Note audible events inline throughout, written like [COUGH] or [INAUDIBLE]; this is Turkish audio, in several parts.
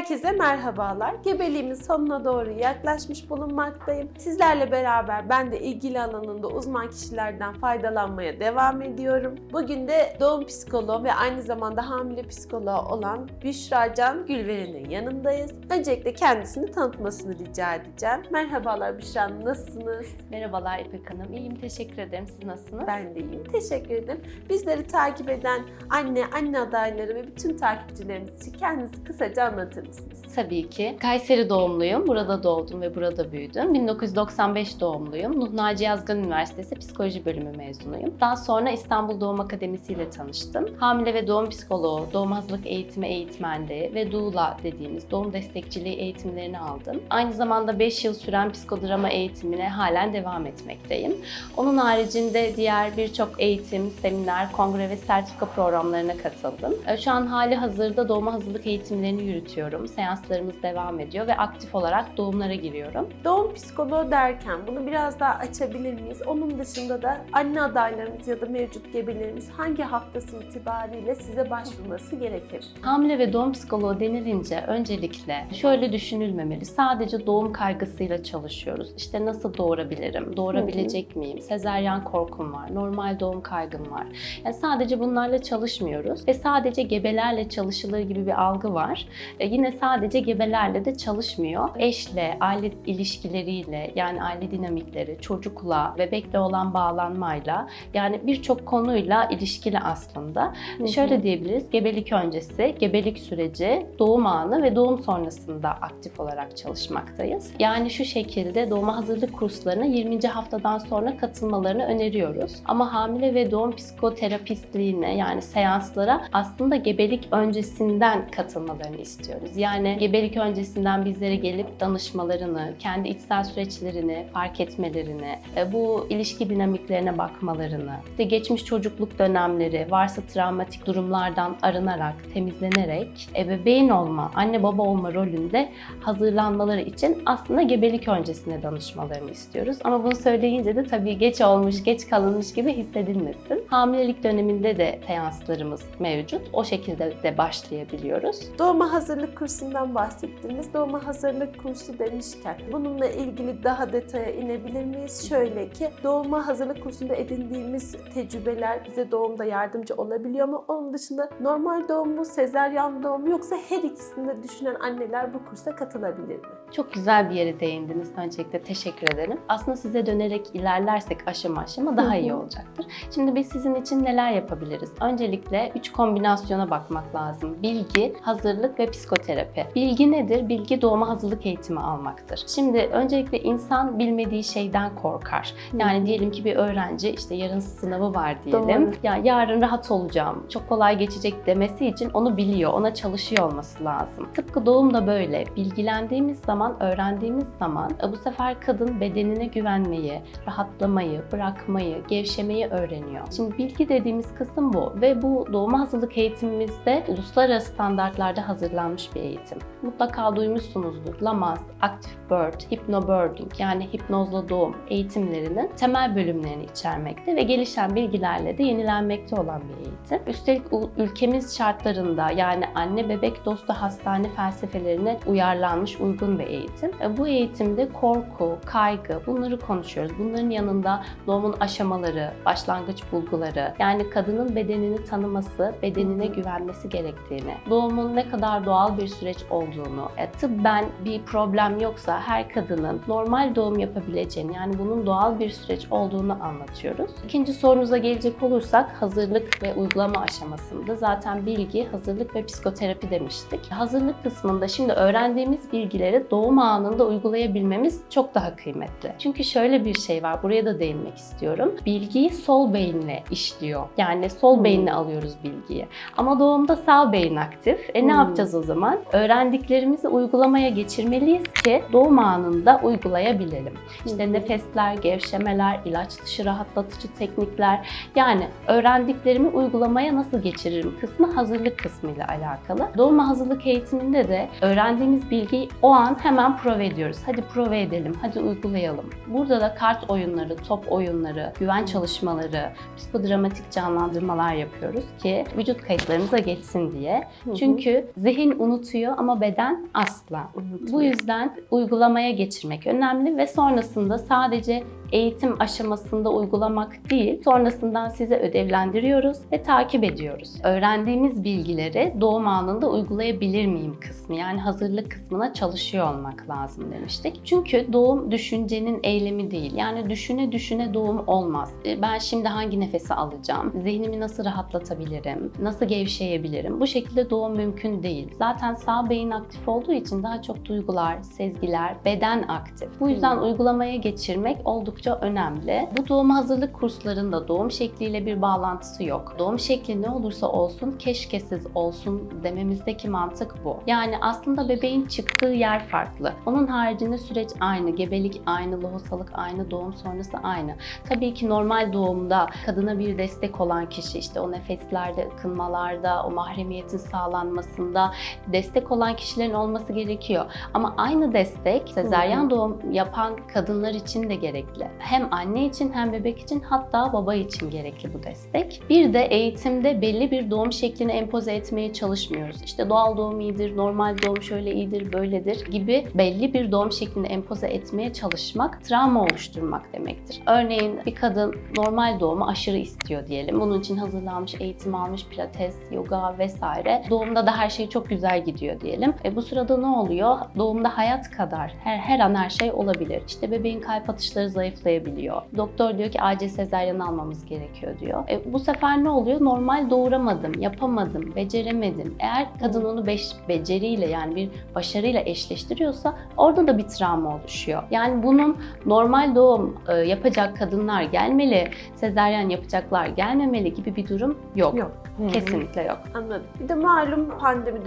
Herkese merhabalar. Gebeliğimin sonuna doğru yaklaşmış bulunmaktayım. Sizlerle beraber ben de ilgili alanında uzman kişilerden faydalanmaya devam ediyorum. Bugün de doğum psikoloğu ve aynı zamanda hamile psikoloğu olan Büşra Can Gülveren'in yanındayız. Öncelikle kendisini tanıtmasını rica edeceğim. Merhabalar Büşra Hanım, nasılsınız? Merhabalar İpek Hanım. İyiyim, teşekkür ederim. Siz nasılsınız? Ben de iyiyim. Teşekkür ederim. Bizleri takip eden anne, anne adayları ve bütün takipçilerimiz için kendinizi kısaca anlatır Tabii ki. Kayseri doğumluyum. Burada doğdum ve burada büyüdüm. 1995 doğumluyum. Nuh Naci Yazgan Üniversitesi Psikoloji Bölümü mezunuyum. Daha sonra İstanbul Doğum Akademisi ile tanıştım. Hamile ve doğum psikoloğu, doğum hazırlık eğitimi eğitmenliği ve doula dediğimiz doğum destekçiliği eğitimlerini aldım. Aynı zamanda 5 yıl süren psikodrama eğitimine halen devam etmekteyim. Onun haricinde diğer birçok eğitim, seminer, kongre ve sertifika programlarına katıldım. Şu an hali hazırda doğuma hazırlık eğitimlerini yürütüyorum. Seanslarımız devam ediyor ve aktif olarak doğumlara giriyorum. Doğum psikoloğu derken bunu biraz daha açabilir miyiz? Onun dışında da anne adaylarımız ya da mevcut gebelerimiz hangi haftası itibariyle size başvurması gerekir? Hamile ve doğum psikoloğu denilince öncelikle şöyle düşünülmemeli. Sadece doğum kaygısıyla çalışıyoruz. İşte nasıl doğurabilirim? Doğurabilecek miyim? Sezeryan korkum var. Normal doğum kaygım var. Yani sadece bunlarla çalışmıyoruz ve sadece gebelerle çalışılır gibi bir algı var. E, yine sadece gebelerle de çalışmıyor. Eşle, aile ilişkileriyle yani aile dinamikleri, çocukla, bebekle olan bağlanmayla yani birçok konuyla ilişkili aslında. Hı hı. Şöyle diyebiliriz. Gebelik öncesi, gebelik süreci, doğum anı ve doğum sonrasında aktif olarak çalışmaktayız. Yani şu şekilde doğuma hazırlık kurslarına 20. haftadan sonra katılmalarını öneriyoruz. Ama hamile ve doğum psikoterapistliğine yani seanslara aslında gebelik öncesinden katılmalarını istiyoruz. Yani gebelik öncesinden bizlere gelip danışmalarını, kendi içsel süreçlerini fark etmelerini, e, bu ilişki dinamiklerine bakmalarını, işte geçmiş çocukluk dönemleri, varsa travmatik durumlardan arınarak, temizlenerek ebeveyn olma, anne baba olma rolünde hazırlanmaları için aslında gebelik öncesine danışmalarını istiyoruz. Ama bunu söyleyince de tabii geç olmuş, geç kalınmış gibi hissedilmesin. Hamilelik döneminde de seanslarımız mevcut. O şekilde de başlayabiliyoruz. Doğuma hazırlık kursundan bahsettiniz. Doğuma hazırlık kursu demişken bununla ilgili daha detaya inebilir miyiz? Şöyle ki doğuma hazırlık kursunda edindiğimiz tecrübeler bize doğumda yardımcı olabiliyor mu? Onun dışında normal doğum mu, sezeryan doğum mu yoksa her ikisini de düşünen anneler bu kursa katılabilir mi? Çok güzel bir yere değindiniz. Öncelikle teşekkür ederim. Aslında size dönerek ilerlersek aşama aşama daha iyi olacaktır. Şimdi biz sizin için neler yapabiliriz? Öncelikle üç kombinasyona bakmak lazım. Bilgi, hazırlık ve psikoterapi. Bilgi nedir? Bilgi doğuma hazırlık eğitimi almaktır. Şimdi öncelikle insan bilmediği şeyden korkar. Yani diyelim ki bir öğrenci işte yarın sınavı var diyelim. Doğru. Ya yarın rahat olacağım, çok kolay geçecek demesi için onu biliyor, ona çalışıyor olması lazım. Tıpkı doğum da böyle. Bilgilendiğimiz zaman, öğrendiğimiz zaman e, bu sefer kadın bedenine güvenmeyi, rahatlamayı, bırakmayı, gevşemeyi öğreniyor. Şimdi bilgi dediğimiz kısım bu ve bu doğuma hazırlık eğitimimizde uluslararası standartlarda hazırlanmış bir eğitim. Mutlaka duymuşsunuzdur. Lamaze, Active Birth, Hypnobirthing yani hipnozla doğum eğitimlerinin temel bölümlerini içermekte ve gelişen bilgilerle de yenilenmekte olan bir eğitim. Üstelik ülkemiz şartlarında yani anne bebek dostu hastane felsefelerine uyarlanmış uygun bir eğitim. E, Bu eğitimde korku, kaygı bunları konuşuyoruz. Bunların yanında doğumun aşamaları, başlangıç bulguları, yani kadının bedenini tanıması, bedenine güvenmesi gerektiğini, doğumun ne kadar doğal bir süreç olduğunu, e, tıbben bir problem yoksa her kadının normal doğum yapabileceğini, yani bunun doğal bir süreç olduğunu anlatıyoruz. İkinci sorunuza gelecek olursak hazırlık ve uygulama aşamasında zaten bilgi, hazırlık ve psikoterapi demiştik. Hazırlık kısmında şimdi öğrendiğimiz bilgileri doğum anında uygulayabilmemiz çok daha kıymetli. Çünkü şöyle bir şey var, buraya da değinmek istiyorum. Bilgiyi sol beyinle işliyor. Yani sol Hmm. beyinle alıyoruz bilgiyi. Ama doğumda sağ beyin aktif. E ne Hmm. yapacağız o zaman? Öğrendiklerimizi uygulamaya geçirmeliyiz ki doğum anında uygulayabilelim. İşte Hı nefesler, gevşemeler, ilaç dışı rahatlatıcı teknikler. Yani öğrendiklerimi uygulamaya nasıl geçiririm kısmı hazırlık kısmıyla alakalı. Doğuma hazırlık eğitiminde de öğrendiğimiz bilgiyi o an hemen prove ediyoruz. Hadi prove edelim, hadi uygulayalım. Burada da kart oyunları, top oyunları, güven çalışmaları, psikodramatik canlandırmalar yapıyoruz ki vücut kayıtlarımıza geçsin diye. Çünkü zihin unutuyor unutuyor ama beden asla. Unutmuyor. Bu yüzden uygulamaya geçirmek önemli ve sonrasında sadece eğitim aşamasında uygulamak değil, sonrasından size ödevlendiriyoruz ve takip ediyoruz. Öğrendiğimiz bilgileri doğum anında uygulayabilir miyim kısmı yani hazırlık kısmına çalışıyor olmak lazım demiştik. Çünkü doğum düşüncenin eylemi değil. Yani düşüne düşüne doğum olmaz. E, Ben şimdi hangi nefesi alacağım? Zihnimi nasıl rahatlatabilirim? Nasıl gevşeyebilirim? Bu şekilde doğum mümkün değil. Zaten sağ beyin aktif olduğu için daha çok duygular, sezgiler, beden aktif. Bu yüzden Hmm. uygulamaya geçirmek oldukça önemli. Bu doğum hazırlık kurslarında doğum şekliyle bir bağlantısı yok. Doğum şekli ne olursa olsun keşkesiz olsun dememizdeki mantık bu. Yani aslında bebeğin çıktığı yer farklı. Onun haricinde süreç aynı. Gebelik aynı, lohusalık aynı, doğum sonrası aynı. Tabii ki normal doğumda kadına bir destek olan kişi işte o nefeslerde, ıkınmalarda, o mahremiyetin sağlanmasında destek olan kişilerin olması gerekiyor. Ama aynı destek sezaryen doğum yapan kadınlar için de gerekli. Hem anne için hem bebek için hatta baba için gerekli bu destek. Bir de eğitimde belli bir doğum şeklini empoze etmeye çalışmıyoruz. İşte doğal doğum iyidir, normal doğum şöyle iyidir, böyledir gibi belli bir doğum şeklini empoze etmeye çalışmak travma oluşturmak demektir. Örneğin bir kadın normal doğumu aşırı istiyor diyelim. Bunun için hazırlanmış, eğitim almış, pilates, yoga vesaire. Doğumda da her şey çok güzel gidiyor diyelim. E bu sırada ne oluyor? Doğumda hayat kadar her, her an her şey olabilir. İşte bebeğin kalp atışları zayıflayabiliyor. Doktor diyor ki acil sezaryen almamız gerekiyor diyor. E bu sefer ne oluyor? Normal doğuramadım, yapamadım, beceremedim. Eğer kadın onu beş, beceriyle yani bir başarıyla eşleştiriyorsa orada da bir travma oluşuyor. Yani bunun normal doğum e, yapacak kadınlar gelmeli, sezaryen yapacaklar gelmemeli gibi bir durum yok. Yok. Kesinlikle yok. Anladım. Bir de malum pandemi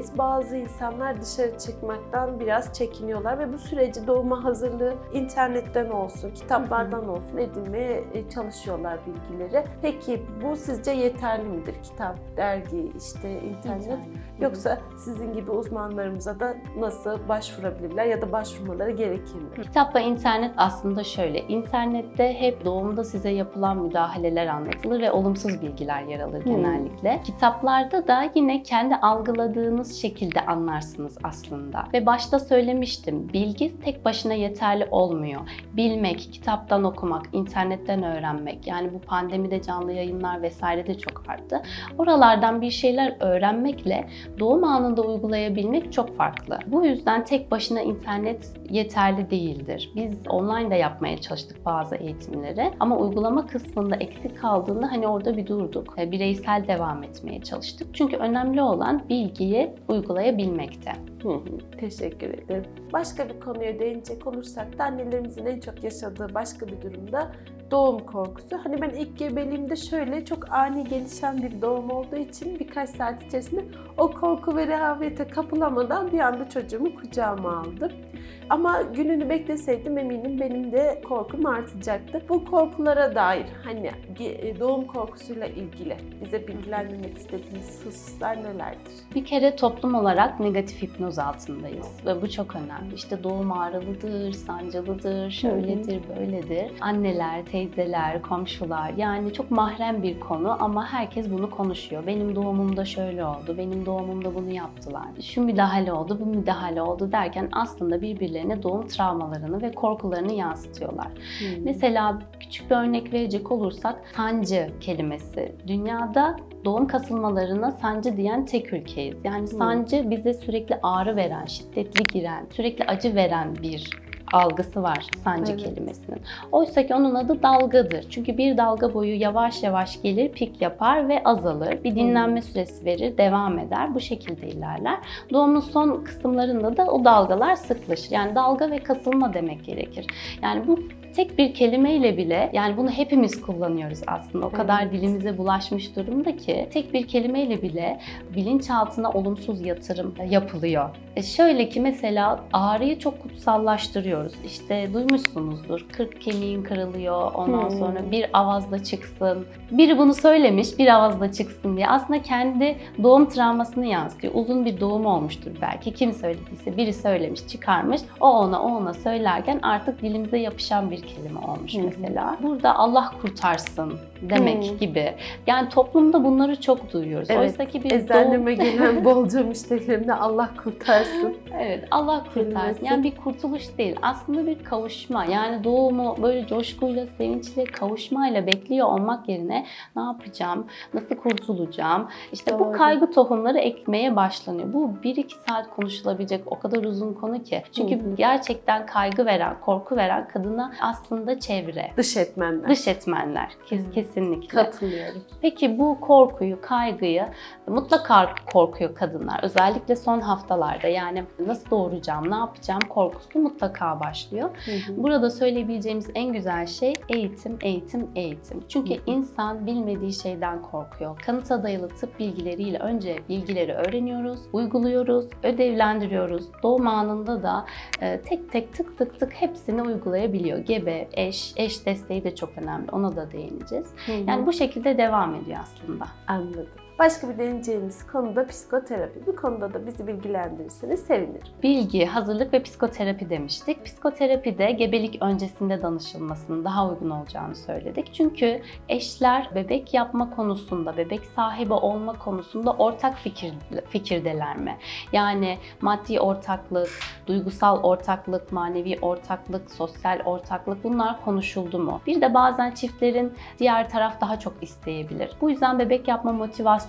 dönemindeyiz. Bazı insanlar dışarı çıkmaktan biraz çekiniyorlar ve bu süreci doğuma hazırlığı internetten olsun, kitaplardan olsun edinmeye e, çalışıyorlar bilgileri. Peki bu sizce yeterli midir? Kitap, dergi, işte internet yoksa sizin gibi uzmanlarımıza da nasıl başvurabilirler ya da başvurmaları gerekir mi? Kitapla internet aslında şöyle. İnternette hep doğumda size yapılan müdahaleler anlatılır ve olumsuz bilgiler yer alır Hmm. genellikle. Kitaplarda da yine kendi algıladığınız şekilde anlarsınız aslında. Ve başta söylemiştim. Bilgi tek başına yeterli olmuyor. Bilmek, kitaptan okumak, internetten öğrenmek. Yani bu pandemide canlı yayınlar vesaire de çok arttı. Oralardan bir şeyler öğrenmekle doğum anında uygulayabilmek çok farklı. Bu yüzden tek başına internet yeterli değildir. Biz online de yapmaya çalıştık bazı eğitimleri ama uygulama kısmında eksik kaldığında hani orada bir durduk. E, Bireysel devam etmeye çalıştık. Çünkü önemli olan bilgiyi uygulayabilmekte. Hı hı, Teşekkür ederim. Başka bir konuya değinecek olursak da annelerimizin en çok yaşadığı başka bir durumda doğum korkusu. Hani ben ilk gebeliğimde şöyle çok ani gelişen bir doğum olduğu için birkaç saat içerisinde o korku ve rehavete kapılamadan bir anda çocuğumu kucağıma aldım. Ama gününü bekleseydim eminim benim de korkum artacaktı. Bu korkulara dair hani ge- doğum korkusuyla ilgili bize bilgilendirmek istediğiniz hususlar nelerdir? Bir kere toplum olarak negatif hipnoz altındayız ve bu çok önemli. İşte doğum ağrılıdır, sancılıdır, şöyledir, böyledir. Anneler, teyzeler, komşular yani çok mahrem bir konu ama herkes bunu konuşuyor. Benim doğumumda şöyle oldu, benim doğumumda bunu yaptılar. Şu müdahale oldu, bu müdahale oldu derken aslında birbirlerine doğum travmalarını ve korkularını yansıtıyorlar. Mesela küçük bir örnek verecek olursak sancı kelimesi. Dünyada doğum kasılmalarına sancı diyen tek ülkeyiz. Yani sancı bize sürekli ağrı veren, şiddetli giren, sürekli acı veren bir algısı var sancı Evet. kelimesinin. Oysa ki onun adı dalgadır. Çünkü bir dalga boyu yavaş yavaş gelir, pik yapar ve azalır. Bir dinlenme süresi verir, devam eder. Bu şekilde ilerler. Doğumun son kısımlarında da o dalgalar sıklaşır. Yani dalga ve kasılma demek gerekir. Yani bu tek bir kelimeyle bile yani bunu hepimiz kullanıyoruz aslında. O kadar Evet. dilimize bulaşmış durumda ki tek bir kelimeyle bile bilinçaltına olumsuz yatırım yapılıyor. E şöyle ki mesela ağrıyı çok kutsallaştırıyoruz. İşte duymuşsunuzdur. 40 kemiğin kırılıyor. Ondan Hmm. sonra bir avazda çıksın. Biri bunu söylemiş bir avazda çıksın diye. Aslında kendi doğum travmasını yansıtıyor. Uzun bir doğum olmuştur belki. Kim söylediyse biri söylemiş, çıkarmış. O ona, o ona söylerken artık dilimize yapışan bir bir kelime olmuş Hı hı. mesela. Burada Allah kurtarsın demek Hı. gibi. Yani toplumda bunları çok duyuyoruz. Evet, Oysa ki bir doğum- Eczaneme gelen [LAUGHS] bolca müşterilerimde Allah kurtarsın. Evet, Allah kurtarsın. Yani bir kurtuluş değil. Aslında bir kavuşma. Yani doğumu böyle coşkuyla, sevinçle, kavuşmayla bekliyor olmak yerine ne yapacağım, nasıl kurtulacağım? İşte Doğru. bu kaygı tohumları ekmeye başlanıyor. Bu 1-2 saat konuşulabilecek o kadar uzun konu ki. Çünkü Hı hı. gerçekten kaygı veren, korku veren kadına aslında çevre, Dış etmenler. dış etmenler. Kes, Hı. kesinlikle. Katılıyorum. Peki bu korkuyu, kaygıyı mutlaka korkuyor kadınlar. Özellikle son haftalarda yani nasıl doğuracağım, ne yapacağım korkusu mutlaka başlıyor. Hı hı. Burada söyleyebileceğimiz en güzel şey eğitim, eğitim, eğitim. Çünkü Hı hı. insan bilmediği şeyden korkuyor. Kanıta dayalı tıp bilgileriyle önce bilgileri öğreniyoruz, uyguluyoruz, ödevlendiriyoruz. Doğum anında da e, tek tek tık tık tık hepsini uygulayabiliyor. Gebe, eş, eş desteği de çok önemli. Ona da değineceğiz. Hı hı. Yani bu şekilde devam ediyor aslında. Anladım. Başka bir deneyeceğimiz konu da psikoterapi. Bu konuda da bizi bilgilendirirseniz sevinirim. Bilgi, hazırlık ve psikoterapi demiştik. Psikoterapide gebelik öncesinde danışılmasının daha uygun olacağını söyledik. Çünkü eşler bebek yapma konusunda, bebek sahibi olma konusunda ortak fikir, fikirdeler mi? Yani maddi ortaklık, duygusal ortaklık, manevi ortaklık, sosyal ortaklık bunlar konuşuldu mu? Bir de bazen çiftlerin diğer taraf daha çok isteyebilir. Bu yüzden bebek yapma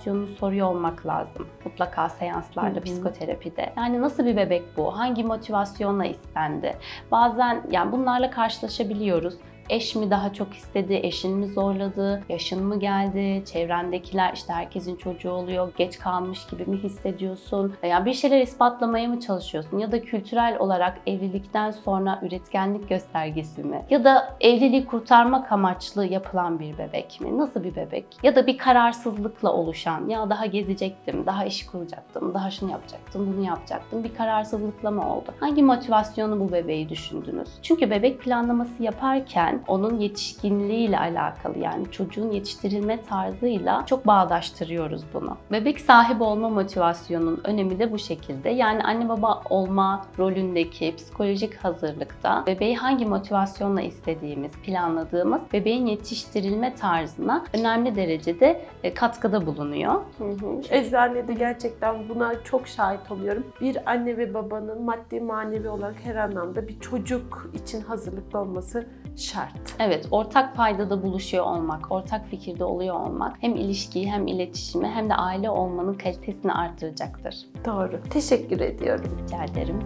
motivasyonunu soruyor olmak lazım. Mutlaka seanslarda, Hı hı. psikoterapide. Yani nasıl bir bebek bu? Hangi motivasyonla istendi? Bazen yani bunlarla karşılaşabiliyoruz. Eş mi daha çok istedi, eşin mi zorladı, yaşın mı geldi, çevrendekiler işte herkesin çocuğu oluyor, geç kalmış gibi mi hissediyorsun? Yani bir şeyler ispatlamaya mı çalışıyorsun? Ya da kültürel olarak evlilikten sonra üretkenlik göstergesi mi? Ya da evliliği kurtarmak amaçlı yapılan bir bebek mi? Nasıl bir bebek? Ya da bir kararsızlıkla oluşan, ya daha gezecektim, daha iş kuracaktım, daha şunu yapacaktım, bunu yapacaktım. Bir kararsızlıkla mı oldu? Hangi motivasyonu bu bebeği düşündünüz? Çünkü bebek planlaması yaparken onun yetişkinliğiyle alakalı yani çocuğun yetiştirilme tarzıyla çok bağdaştırıyoruz bunu. Bebek sahibi olma motivasyonunun önemi de bu şekilde. Yani anne baba olma rolündeki psikolojik hazırlıkta bebeği hangi motivasyonla istediğimiz, planladığımız bebeğin yetiştirilme tarzına önemli derecede e, katkıda bulunuyor. Hı. Eczanede gerçekten buna çok şahit oluyorum. Bir anne ve babanın maddi manevi olarak her anlamda bir çocuk için hazırlıklı olması şart. Evet, ortak paydada buluşuyor olmak, ortak fikirde oluyor olmak hem ilişkiyi hem iletişimi hem de aile olmanın kalitesini artıracaktır. Doğru. Teşekkür ediyorum. Rica ederim.